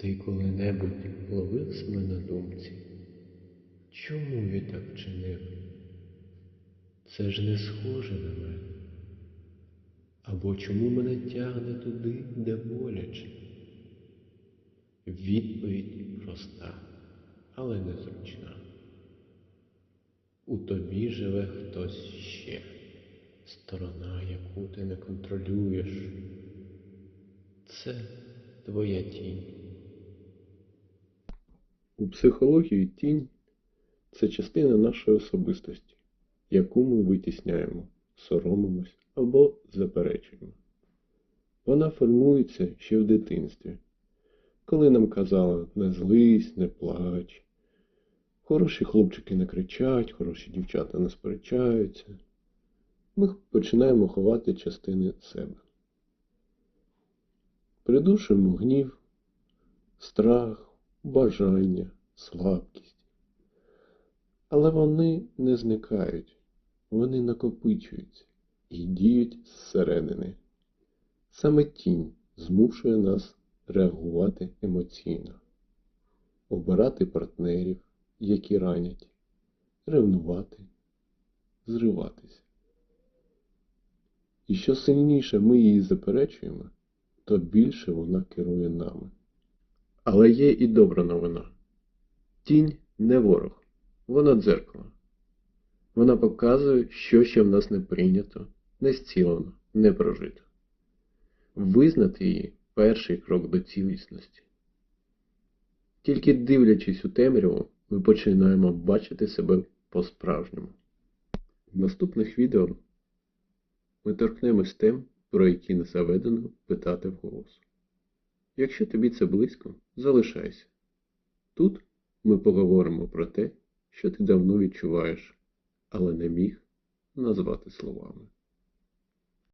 Ти коли-небудь ловив себе на думці? Чому я так вчинив? Це ж не схоже на мене. Або чому мене тягне туди, де боляче? Відповідь проста, але незручна. У тобі живе хтось ще, сторона, яку ти не контролюєш. Це твоя тінь. У психології тінь це частина нашої особистості, яку ми витісняємо, соромимось або заперечуємо. Вона формується ще в дитинстві, коли нам казали не злись, не плач. Хороші хлопчики не кричать, хороші дівчата не сперечаються. Ми починаємо ховати частини себе. Придушуємо гнів, страх, бажання, слабкість. Але вони не зникають, вони накопичуються і діють зсередини. Саме тінь змушує нас реагувати емоційно, обирати партнерів, які ранять, ревнувати, зриватися. І що сильніше ми її заперечуємо, то більше вона керує нами. Але є і добра новина. Тінь не ворог, вона дзеркало. Вона показує, що ще в нас не прийнято, не зцілено, не прожито. Визнати її перший крок до цілісності. Тільки дивлячись у темряву, ми починаємо бачити себе по-справжньому. В наступних відео ми торкнемось тем, про які не заведено питати вголос. Якщо тобі це близько, залишайся. Тут ми поговоримо про те, що ти давно відчуваєш, але не міг назвати словами.